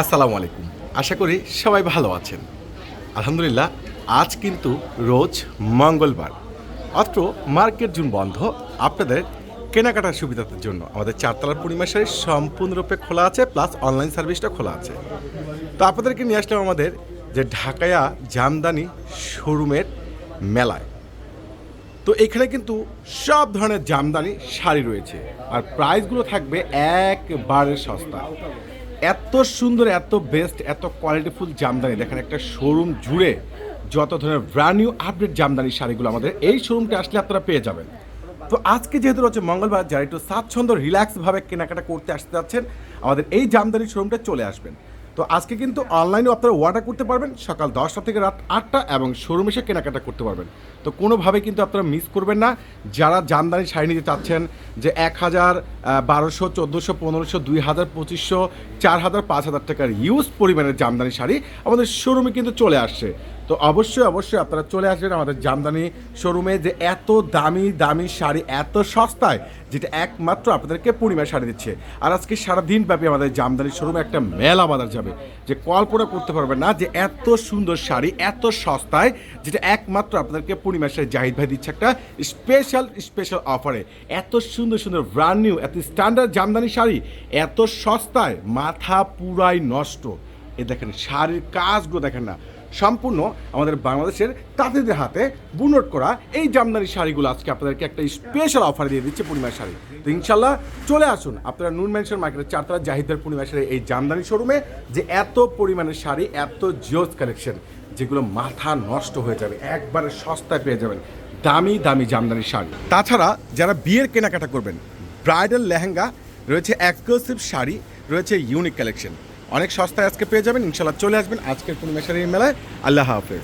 আসসালামু আলাইকুম। আশা করি সবাই ভালো আছেন। আলহামদুলিল্লাহ, আজ কিন্তু রোজ মঙ্গলবার। অত্র মার্কেট জুন বন্ধ, আপনাদের কেনাকাটার সুবিধার জন্য আমাদের চারতলার পরিমাশারি সম্পূর্ণরূপে খোলা আছে, প্লাস অনলাইন সার্ভিসটা খোলা আছে। তো আপনাদেরকে নিয়ে আসলাম আমাদের যে ঢাকায়া জামদানি শোরুমের মেলায়। তো এখানে কিন্তু সব ধরনের জামদানি শাড়ি রয়েছে, আর প্রাইসগুলো থাকবে একবারে সস্তা। এত সুন্দর, এত বেস্ট এত কোয়ালিটিফুল জামদানি। দেখেন, একটা শোরুম জুড়ে যত ধরনের ব্র্যান্ড নিউ আপডেট জামদানি শাড়িগুলো আমাদের এই শোরুমটা আসলে আপনারা পেয়ে যাবেন। তো আজকে যেহেতু হচ্ছে মঙ্গলবার, যারা একটু স্বাচ্ছন্দ্য রিল্যাক্সভাবে কেনাকাটা করতে আসতে যাচ্ছেন, আমাদের এই জামদানি শোরুমটা চলে আসবেন। তো আজকে কিন্তু অনলাইনে আপনারা অর্ডার করতে পারবেন। সকাল দশটা থেকে রাত আটটা এবং শোরুম এসে কেনাকাটা করতে পারবেন। তো কোনোভাবে কিন্তু আপনারা মিস করবেন না। যারা জামদানি শাড়ি নিতে চাচ্ছেন যে এক হাজার বারোশো, চোদ্দোশো, পনেরোশো, দুই হাজার, পঁচিশশো, চার হাজার, পাঁচ হাজার টাকার ইউজ পরিমাণের জামদানি শাড়ি আমাদের শোরুমে কিন্তু চলে আসছে। তো অবশ্যই অবশ্যই আপনারা চলে আসবেন আমাদের জামদানি শোরুমে যে এত দামি দামি শাড়ি এত সস্তায়, যেটা একমাত্র আপনাদেরকে পূর্ণিমা শাড়ি দিচ্ছে। আর আজকে সারাদিন ব্যাপী আমাদের জামদানি শোরুমে একটা মেলা বাজার যাবে, যে কল্পনা করতে পারবেন না যে এত সুন্দর শাড়ি, এত সস্তায়, যেটা একমাত্র আপনাদেরকে পূর্ণিমা শাড়ি জাহিদ ভাই দিচ্ছে একটা স্পেশাল স্পেশাল অফারে এত সুন্দর সুন্দর ব্র্যান্ড নিউ এত স্ট্যান্ডার্ড জামদানি শাড়ি, এত সস্তায়, মাথা পুরাই নষ্ট। এ দেখেন, শাড়ির কাজগুলো দেখেন না সম্পূর্ণ আমাদের বাংলাদেশের তাঁতিদের হাতে বুনট করা এই জামদানি শাড়িগুলো আজকে আপনাদেরকে একটা স্পেশাল অফার দিয়ে দিচ্ছে পূর্ণিমা শাড়ি। তো ইনশাল্লাহ চলে আসুন। আপনারা নুন মেনশন মার্কেটের চারতলা জাহিদের পূর্ণিমা শাড়ি এই জামদানি শোরুমে যে এত পরিমাণের শাড়ি, এত জিওস কালেকশন যেগুলো মাথা নষ্ট হয়ে যাবে, একবারে সস্তায় পেয়ে যাবেন দামি দামি জামদানি শাড়ি। তাছাড়া যারা বিয়ের কেনাকাটা করবেন ব্রাইডাল লেহেঙ্গা, রয়েছে এক্সক্লুসিভ শাড়ি, রয়েছে ইউনিক কালেকশন অনেক সস্তায় আজকে পেয়ে যাবেন ইনশাল্লাহ চলে আসবেন আজকের কোনো শাড়ির মেলায়। আল্লাহ হাফেজ।